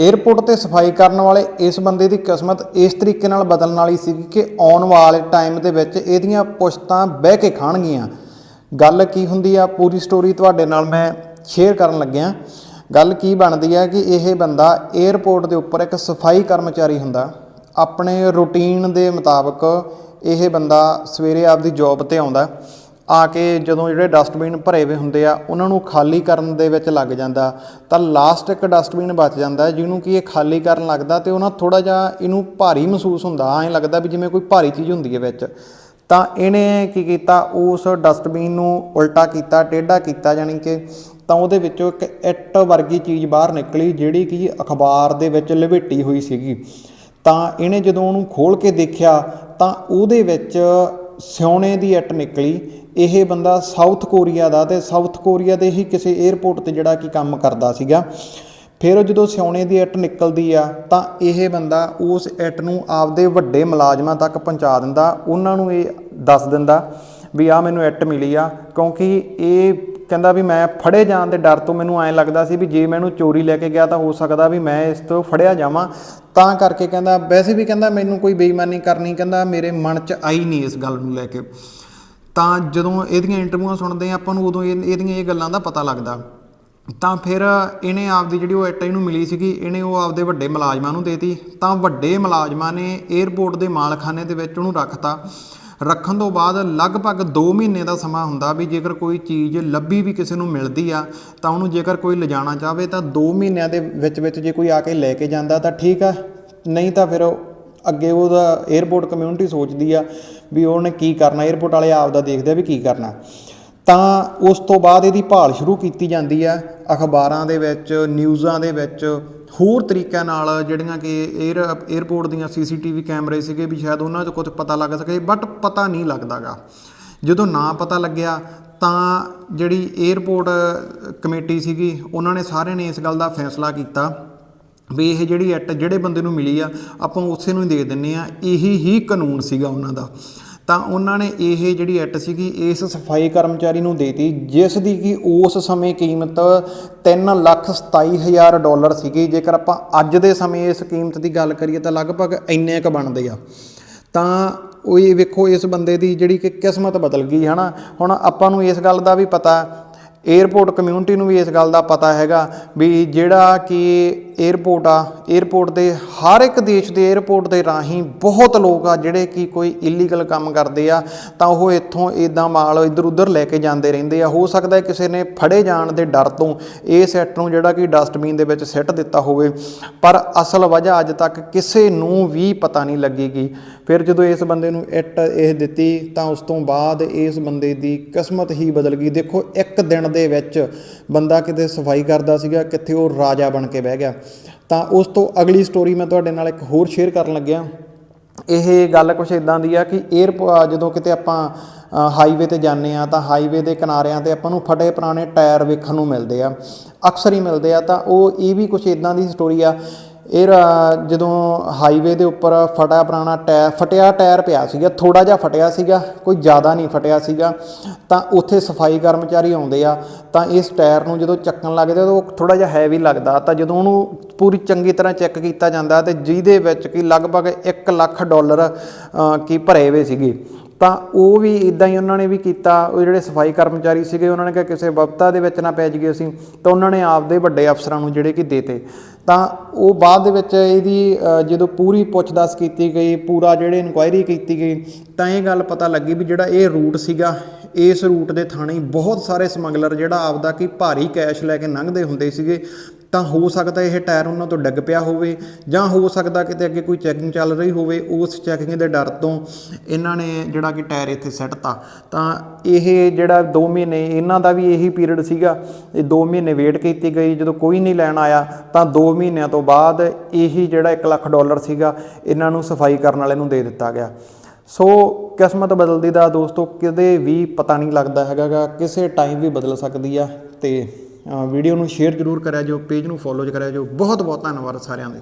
Airport ਤੇ ਸਫ਼ਾਈ ਕਰਨ ਵਾਲੇ ਇਸ ਬੰਦੇ ਦੀ ਕਿਸਮਤ ਇਸ ਤਰੀਕੇ ਨਾਲ ਬਦਲਣ ਵਾਲੀ ਸੀ ਕਿ ਆਉਣ ਵਾਲੇ ਟਾਈਮ ਦੇ ਵਿੱਚ ਇਹਦੀਆਂ ਪੁਸ਼ਤਾਂ ਬਹਿ ਕੇ ਖਾਣਗੀਆਂ। ਗੱਲ ਕੀ ਹੁੰਦੀ ਆ? ਪੂਰੀ ਸਟੋਰੀ ਤੁਹਾਡੇ ਨਾਲ ਮੈਂ ਸ਼ੇਅਰ ਕਰਨ ਲੱਗਿਆ। ਗੱਲ ਕੀ ਬਣਦੀ ਹੈ ਕਿ ਇਹ ਬੰਦਾ 에ਅਰਪੋਰਟ ਦੇ ਉੱਪਰ ਇੱਕ ਸਫ਼ਾਈ ਕਰਮਚਾਰੀ ਹੁੰਦਾ। ਆਪਣੇ ਰੂਟੀਨ ਦੇ ਮੁਤਾਬਕ ਇਹ ਬੰਦਾ ਸਵੇਰੇ ਆਪਦੀ ਜੌਬ ਤੇ ਆਉਂਦਾ। ਆ ਕੇ ਜਦੋਂ ਜਿਹੜੇ ਡਸਟਬਿਨ ਭਰੇ ਹੋਏ ਹੁੰਦੇ ਆ, ਉਹਨਾਂ ਨੂੰ ਖਾਲੀ ਕਰਨ ਦੇ ਵਿੱਚ ਲੱਗ ਜਾਂਦਾ। ਤਾਂ ਲਾਸਟ ਇੱਕ ਡਸਟਬਿਨ ਬਚ ਜਾਂਦਾ ਜਿਹਨੂੰ ਕਿ ਇਹ ਖਾਲੀ ਕਰਨ ਲੱਗਦਾ ਤੇ ਉਹਨਾਂ ਥੋੜਾ ਜਿਹਾ ਇਹਨੂੰ ਭਾਰੀ ਮਹਿਸੂਸ ਹੁੰਦਾ। ਐਂ ਲੱਗਦਾ ਵੀ ਜਿਵੇਂ ਕੋਈ ਭਾਰੀ ਚੀਜ਼ ਹੁੰਦੀ ਹੈ ਵਿੱਚ। ਤਾਂ ਇਹਨੇ ਕੀ ਕੀਤਾ, ਉਸ ਡਸਟਬਿਨ ਨੂੰ ਉਲਟਾ ਕੀਤਾ, ਟੇਢਾ ਕੀਤਾ ਯਾਨੀ ਕਿ ਤਾਂ ਉਹਦੇ ਵਿੱਚੋਂ ਇੱਕ ਇੱਟ ਵਰਗੀ ਚੀਜ਼ ਬਾਹਰ ਨਿਕਲੀ, ਜਿਹੜੀ ਕਿ ਅਖਬਾਰ ਦੇ ਵਿੱਚ ਲਵੇਟੀ ਹੋਈ ਸੀਗੀ। ਤਾਂ ਇਹਨੇ ਜਦੋਂ ਉਹਨੂੰ ਖੋਲ ਕੇ ਦੇਖਿਆ, ਤਾਂ ਉਹਦੇ ਵਿੱਚ ਸਿਉਣੇ ਦੀ ਇੱਟ ਨਿਕਲੀ। ਇਹ ਬੰਦਾ ਸਾਊਥ ਕੋਰੀਆ ਦਾ ਤੇ ਸਾਊਥ ਕੋਰੀਆ ਦੇ ਹੀ ਕਿਸੇ 에ਅਰਪੋਰਟ ਤੇ ਜਿਹੜਾ ਕਿ ਕੰਮ ਕਰਦਾ ਸੀਗਾ। ਫਿਰ ਜਦੋਂ ਸਿਉਣੇ ਦੀ ਇੱਟ ਨਿਕਲਦੀ ਆ, ਤਾਂ ਇਹ ਬੰਦਾ ਉਸ ਇੱਟ ਨੂੰ ਆਪਦੇ ਵੱਡੇ ਮੁਲਾਜ਼ਮਾਂ ਤੱਕ ਪਹੁੰਚਾ ਦਿੰਦਾ, ਉਹਨਾਂ ਨੂੰ ਇਹ ਦੱਸ ਦਿੰਦਾ ਵੀ ਆ ਮੈਨੂੰ ਇੱਟ ਮਿਲੀ ਆ, ਕਿਉਂਕਿ ਇਹ ਕਹਿੰਦਾ ਵੀ ਮੈਂ ਫੜੇ ਜਾਣ ਦੇ ਡਰ ਤੋਂ ਮੈਨੂੰ ਐਂ ਲੱਗਦਾ ਸੀ ਵੀ ਜੇ ਮੈਨੂੰ ਚੋਰੀ ਲੈ ਕੇ ਗਿਆ ਤਾਂ ਹੋ ਸਕਦਾ ਵੀ ਮੈਂ ਇਸ ਤੋਂ ਫੜਿਆ ਜਾਵਾਂ। ਤਾਂ ਕਰਕੇ ਕਹਿੰਦਾ, ਵੈਸੇ ਵੀ ਕਹਿੰਦਾ ਮੈਨੂੰ ਕੋਈ ਬੇਈਮਾਨੀ ਕਰਨੀ, ਕਹਿੰਦਾ ਮੇਰੇ ਮਨ 'ਚ ਆਈ ਨਹੀਂ ਇਸ ਗੱਲ ਨੂੰ ਲੈ ਕੇ। ਤਾਂ ਜਦੋਂ ਇਹਦੀਆਂ ਇੰਟਰਵਿਊਆਂ ਸੁਣਦੇ ਆ ਆਪਾਂ ਨੂੰ ਉਦੋਂ ਇਹ- ਇਹਦੀਆਂ ਇਹ ਗੱਲਾਂ ਦਾ ਪਤਾ ਲੱਗਦਾ। ਤਾਂ ਫਿਰ ਇਹਨੇ ਆਪਦੀ ਜਿਹੜੀ ਉਹ ਇੱਟ ਇਹਨੂੰ ਮਿਲੀ ਸੀਗੀ, ਇਹਨੇ ਉਹ ਆਪਦੇ ਵੱਡੇ ਮੁਲਾਜ਼ਮਾਂ ਨੂੰ ਦੇਤੀ। ਤਾਂ ਵੱਡੇ ਮੁਲਾਜ਼ਮਾਂ ਨੇ 에ਅਰਪੋਰਟ ਦੇ ਮਾਲਖਾਨੇ ਦੇ ਵਿੱਚ ਉਹਨੂੰ ਰੱਖਤਾ। ਰੱਖਣ ਤੋਂ ਬਾਅਦ ਲਗਭਗ 2 ਮਹੀਨੇ ਦਾ ਸਮਾਂ ਹੁੰਦਾ ਵੀ ਜੇਕਰ ਕੋਈ ਚੀਜ਼ ਲੱਭੀ ਵੀ ਕਿਸੇ ਨੂੰ ਮਿਲਦੀ ਆ, ਤਾਂ ਉਹਨੂੰ ਜੇਕਰ ਕੋਈ ਲਿਜਾਣਾ ਚਾਹਵੇ ਤਾਂ 2 ਮਹੀਨਿਆਂ ਦੇ ਵਿੱਚ ਵਿੱਚ ਜੇ ਕੋਈ ਆ ਕੇ ਲੈ ਕੇ ਜਾਂਦਾ ਤਾਂ ਠੀਕ ਆ। ਨਹੀਂ ਤਾਂ ਫਿਰ ਅੱਗੇ ਉਹਦਾ 에어ਪੋਰਟ ਕਮਿਊਨਿਟੀ ਸੋਚਦੀ ਆ ਵੀ ਉਹਨੇ ਕੀ ਕਰਨਾ 에어ਪੋਰਟ ਵਾਲੇ ਆਪ ਦਾ ਦੇਖਦੇ ਆ ਵੀ ਕੀ ਕਰਨਾ। ਤਾਂ ਉਸ ਤੋਂ ਬਾਅਦ ਇਹਦੀ ਭਾਲ ਸ਼ੁਰੂ ਕੀਤੀ ਜਾਂਦੀ ਆ ਅਖਬਾਰਾਂ ਦੇ ਵਿੱਚ ਨਿਊਜ਼ਾਂ ਦੇ ਵਿੱਚ, ਹੋਰ ਤਰੀਕਿਆਂ ਨਾਲ ਜਿਹੜੀਆਂ ਕਿ 에ਅਰ 에ਅਰਪੋਰਟ ਦੀਆਂ ਸੀਸੀਟੀਵੀ ਕੈਮਰੇ ਸੀਗੇ ਵੀ ਸ਼ਾਇਦ ਉਹਨਾਂ 'ਚ ਕੁਝ ਪਤਾ ਲੱਗ ਸਕੇ ਬਟ ਪਤਾ ਨਹੀਂ ਲੱਗਦਾਗਾ। ਜਦੋਂ ਨਾ ਪਤਾ ਲੱਗਿਆ ਤਾਂ ਜਿਹੜੀ 에ਅਰਪੋਰਟ ਕਮੇਟੀ ਸੀਗੀ, ਉਹਨਾਂ ਨੇ ਸਾਰਿਆਂ ਨੇ ਇਸ ਗੱਲ ਦਾ ਫੈਸਲਾ ਕੀਤਾ ਵੀ ਇਹ ਜਿਹੜੀ ਐਟ ਜਿਹੜੇ ਬੰਦੇ ਨੂੰ ਮਿਲੀ ਆ, ਆਪਾਂ ਉਸੇ ਨੂੰ ਹੀ ਦੇ ਦਿੰਨੇ ਆ। ਇਹੀ ਹੀ ਕਾਨੂੰਨ ਸੀਗਾ ਉਹਨਾਂ ਦਾ। ਤਾਂ ਉਹਨਾਂ ਨੇ ਇਹ ਜਿਹੜੀ ਐਟ ਸੀਗੀ, ਇਸ ਸਫ਼ਾਈ ਕਰਮਚਾਰੀ ਨੂੰ ਦੇਤੀ, ਜਿਸ ਦੀ ਕਿ ਉਸ ਸਮੇਂ ਕੀਮਤ 327000 ਡਾਲਰ ਸੀਗੀ। ਜੇਕਰ ਆਪਾਂ ਅੱਜ ਦੇ ਸਮੇਂ ਇਸ ਕੀਮਤ ਦੀ ਗੱਲ ਕਰੀਏ ਤਾਂ ਲਗਭਗ ਇੰਨੇ ਕ ਬਣਦੇ ਆ। ਤਾਂ ਉਹ ਇਹ ਵੇਖੋ, ਇਸ ਬੰਦੇ ਦੀ ਜਿਹੜੀ ਕਿ ਕਿਸਮਤ ਬਦਲ ਗਈ, ਹਨਾ? ਹੁਣ ਆਪਾਂ ਨੂੰ ਇਸ ਗੱਲ ਦਾ ਵੀ ਪਤਾ ਏਅਰਪੋਰਟ ਕਮਿਊਨਿਟੀ ਨੂੰ ਵੀ ਇਸ ਗੱਲ ਦਾ ਪਤਾ ਹੈਗਾ ਵੀ ਜਿਹੜਾ ਕਿ ਏਅਰਪੋਰਟ ਆ ਏਅਰਪੋਰਟ ਦੇ ਹਰ ਇੱਕ ਦੇਸ਼ ਦੇ ਏਅਰਪੋਰਟ ਦੇ ਰਾਹੀਂ ਬਹੁਤ ਲੋਕ ਆ ਜਿਹੜੇ ਕਿ ਕੋਈ ਇਲੀਗਲ ਕੰਮ ਕਰਦੇ ਆ, ਤਾਂ ਉਹ ਇੱਥੋਂ ਇਦਾਂ ਮਾਲ ਇੱਧਰ ਉੱਧਰ ਲੈ ਕੇ ਜਾਂਦੇ ਰਹਿੰਦੇ ਆ। ਹੋ ਸਕਦਾ ਕਿਸੇ ਨੇ ਫੜੇ ਜਾਣ ਦੇ ਡਰ ਤੋਂ ਇਹ ਸੈੱਟ ਨੂੰ ਜਿਹੜਾ ਕਿ ਡਸਟਬਿਨ ਦੇ ਵਿੱਚ ਸਿੱਟ ਦਿੱਤਾ ਹੋਵੇ, ਪਰ ਅਸਲ ਵਜ੍ਹਾ ਅੱਜ ਤੱਕ ਕਿਸੇ ਨੂੰ ਵੀ ਪਤਾ ਨਹੀਂ ਲੱਗੇਗੀ। ਫਿਰ ਜਦੋਂ ਇਸ ਬੰਦੇ ਨੂੰ ਇੱਟ ਇਹ ਦਿੱਤੀ ਤਾਂ ਉਸ ਤੋਂ ਬਾਅਦ ਇਸ ਬੰਦੇ ਦੀ ਕਿਸਮਤ ਹੀ ਬਦਲ ਗਈ। ਦੇਖੋ, ਇੱਕ ਦਿਨ ਦੇ ਵਿੱਚ ਬੰਦਾ ਕਿਤੇ ਸਫ਼ਾਈ ਕਰਦਾ ਸੀਗਾ, ਕਿੱਥੇ ਉਹ ਰਾਜਾ ਬਣ ਕੇ ਬਹਿ ਗਿਆ। ਤਾਂ ਉਸ ਤੋਂ ਅਗਲੀ ਸਟੋਰੀ ਮੈਂ ਤੁਹਾਡੇ ਨਾਲ ਇੱਕ ਹੋਰ ਸ਼ੇਅਰ ਕਰਨ ਲੱਗਿਆ। ਇਹ ਗੱਲ ਕੁਛ ਇਦਾਂ ਦੀ ਆ ਕਿ 에ਅਰ ਜਦੋਂ ਕਿਤੇ ਆਪਾਂ ਹਾਈਵੇ ਤੇ ਜਾਂਦੇ ਆ ਤਾਂ ਹਾਈਵੇ ਦੇ ਕਿਨਾਰਿਆਂ ਤੇ ਆਪਾਂ ਨੂੰ ਫਟੇ ਪੁਰਾਣੇ ਟਾਇਰ ਵੇਖਣ ਨੂੰ ਮਿਲਦੇ ਆ। ਅਕਸਰ ਹੀ ਮਿਲਦੇ ਆ, ਤਾਂ ਉਹ ਇਹ ਵੀ ਕੁਛ ਇਦਾਂ ਦੀ ਸਟੋਰੀ ਆ ਇਹ ਜਦੋਂ ਹਾਈਵੇ ਦੇ ਉੱਪਰ ਫਟਿਆ ਪੁਰਾਣਾ ਟਾਇਰ ਫਟਿਆ ਟਾਇਰ ਪਿਆ ਸੀਗਾ ਥੋੜਾ ਜਿਹਾ ਫਟਿਆ ਸੀਗਾ ਕੋਈ ਜ਼ਿਆਦਾ ਨਹੀਂ ਫਟਿਆ ਸੀਗਾ ਤਾਂ ਉੱਥੇ ਸਫ਼ਾਈ ਕਰਮਚਾਰੀ ਆਉਂਦੇ ਆ ਤਾਂ ਇਸ ਟਾਇਰ ਨੂੰ ਜਦੋਂ ਚੱਕਣ ਲੱਗਦੇ ਤਾਂ ਉਹ ਥੋੜਾ ਜਿਹਾ ਹੈਵੀ ਲੱਗਦਾ ਤਾਂ ਜਦੋਂ ਉਹਨੂੰ ਪੂਰੀ ਚੰਗੀ ਤਰ੍ਹਾਂ ਚੈੱਕ ਕੀਤਾ ਜਾਂਦਾ ਤੇ ਜਿਹਦੇ ਵਿੱਚ ਕਿ ਲਗਭਗ 1 ਲੱਖ ਡਾਲਰ ਅ, ਕੀ ਭਰੇ ਹੋਏ ਸੀਗੇ। ਤਾਂ ਉਹ ਵੀ ਇਦਾਂ ਹੀ ਉਹਨਾਂ ਨੇ ਵੀ ਕੀਤਾ, ਉਹ ਜਿਹੜੇ ਸਫ਼ਾਈ ਕਰਮਚਾਰੀ ਸੀਗੇ, ਉਹਨਾਂ ਨੇ ਕਿਹਾ ਕਿਸੇ ਵਿਪਤਾ ਦੇ ਵਿੱਚ ਨਾ ਪੈ ਜਾਈਏ ਅਸੀਂ, ਤਾਂ ਉਹਨਾਂ ਨੇ ਆਪਦੇ ਵੱਡੇ ਅਫਸਰਾਂ ਨੂੰ ਜਿਹੜੇ ਕਿ ਦੇਤੇ। ਤਾਂ ਉਹ ਬਾਅਦ ਦੇ ਵਿੱਚ ਇਹਦੀ ਜਦੋਂ ਪੂਰੀ ਪੁੱਛਦਾਸ ਕੀਤੀ ਗਈ, ਪੂਰਾ ਜਿਹੜੇ ਇਨਕੁਆਇਰੀ ਕੀਤੀ ਗਈ, ਤਾਂ ਇਹ ਗੱਲ ਪਤਾ ਲੱਗੀ ਵੀ ਜਿਹੜਾ ਇਹ ਰੂਟ ਸੀਗਾ, ਇਸ ਰੂਟ ਦੇ ਥਾਣੇ ਬਹੁਤ ਸਾਰੇ ਸਮਗਲਰ ਜਿਹੜਾ ਆਪਦਾ ਕਿ ਭਾਰੀ ਕੈਸ਼ ਲੈ ਕੇ ਲੰਘਦੇ ਹੁੰਦੇ ਸੀਗੇ ਤਾਂ ਹੋ ਸਕਦਾ ਇਹ ਟਾਇਰ ਉਹਨਾਂ ਤੋਂ ਡਿੱਗ ਪਿਆ ਹੋਵੇ ਜਾਂ ਹੋ ਸਕਦਾ ਕਿਤੇ ਅੱਗੇ ਕੋਈ ਚੈਕਿੰਗ ਚੱਲ ਰਹੀ ਹੋਵੇ ਉਸ ਚੈਕਿੰਗ ਦੇ ਡਰ ਤੋਂ ਇਹਨਾਂ ਨੇ ਜਿਹੜਾ ਕਿ ਟਾਇਰ ਇੱਥੇ ਸੱਟਤਾ ਤਾਂ। ਇਹ ਜਿਹੜਾ 2 ਮਹੀਨੇ ਇਹਨਾਂ ਦਾ ਵੀ ਇਹੀ ਪੀਰੀਅਡ ਸੀਗਾ ਇਹ 2 ਮਹੀਨੇ ਵੇਟ ਕੀਤੀ ਗਈ ਜਦੋਂ ਕੋਈ ਨਹੀਂ ਲੈਣ ਆਇਆ ਤਾਂ 2 ਮਹੀਨਿਆਂ ਤੋਂ ਬਾਅਦ ਇਹੀ ਜਿਹੜਾ 1 ਲੱਖ ਡਾਲਰ ਸੀਗਾ ਇਹਨਾਂ ਨੂੰ ਸਫ਼ਾਈ ਕਰਨ ਵਾਲੇ ਨੂੰ ਦੇ ਦਿੱਤਾ ਗਿਆ। ਸੋ ਕਿਸਮਤ ਬਦਲਦੀ ਦਾ ਦੋਸਤੋ ਕਦੇ ਵੀ ਪਤਾ ਨਹੀਂ ਲੱਗਦਾ ਹੈਗਾ ਗਾ, ਕਿਸੇ ਟਾਈਮ ਵੀ ਬਦਲ ਸਕਦੀ ਆ ਤੇ ਵੀਡੀਓ ਨੂੰ ਸ਼ੇਅਰ ਜ਼ਰੂਰ ਕਰਿਆ ਜੋ ਪੇਜ ਨੂੰ ਫੋਲੋ ਕਰਿਆ ਜੋ ਬਹੁਤ ਬਹੁਤ ਧੰਨਵਾਦ ਸਾਰਿਆਂ ਦੇ